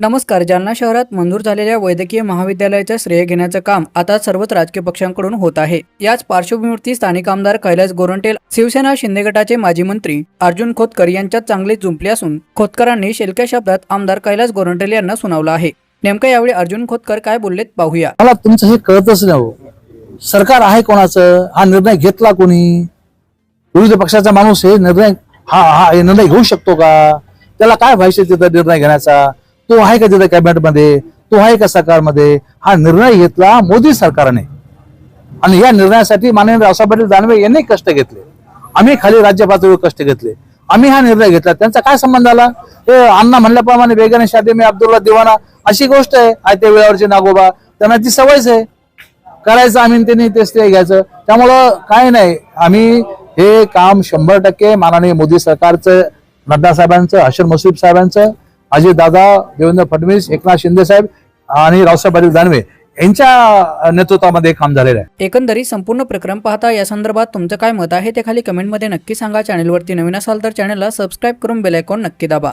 नमस्कार जालना शहरात मंजूर झालेल्या वैद्यकीय महाविद्यालयाचं श्रेय घेण्याचं काम आता सर्वच राजकीय पक्षांकडून होत आहे. याच पार्श्वभूमीवरती स्थानिक आमदार कैलास गोरंटेल शिवसेना शिंदे गटाचे माजी मंत्री अर्जुन खोतकर यांच्यात चांगले जुंपले असून खोतकरांनी शेलक्या शब्दात आमदार कैलास गोरंटेल यांना सुनावलं आहे. नेमकं यावेळी अर्जुन खोतकर काय बोललेत पाहूया. मला तुमचं हे कळतच नाही हो. सरकार आहे कोणाचं? हा निर्णय घेतला कोणी? विरोधी पक्षाचा माणूस हे निर्णय हा हा निर्णय घेऊ शकतो का? त्याला काय व्हायचे तिथं निर्णय घेण्याचा? तो आहे का तिथे कॅबिनेटमध्ये? तो आहे का सरकारमध्ये? हा निर्णय घेतला मोदी सरकारने. आणि या निर्णयासाठी माननीय रावसाहेब पाटील दानवे यांनी कष्ट घेतले. आम्ही खाली राज्य पातळीवर कष्ट घेतले. आम्ही हा निर्णय घेतला. त्यांचा काय संबंध आला? हे अण्णा म्हणल्याप्रमाणे बेगाने शादी मी अब्दुल्ला दिवाना अशी गोष्ट आहे. आयत्या वेळावरचे नागोबा. त्यांना ती सवयच आहे. करायचं आम्ही त्यांनी तेच ते घ्यायचं. त्यामुळं काय नाही. आम्ही हे काम शंभर टक्के माननीय मोदी सरकारचं नड्डा साहेबांचं हर्षद मसूद साहेबांचं अजितदादा देवेंद्र फडणवीस एकनाथ शिंदे साहेब आणि रावसाहेब पाटील दानवे यांच्या नेतृत्वामध्ये काम झालेलं आहे. एकंदरीत संपूर्ण प्रक्रम पाहता या संदर्भात तुमचं काय मत आहे ते खाली कमेंटमध्ये नक्की सांगा. चॅनलवरती नवीन असाल तर चॅनलला सबस्क्राईब करून बेल आयकॉन नक्की दाबा.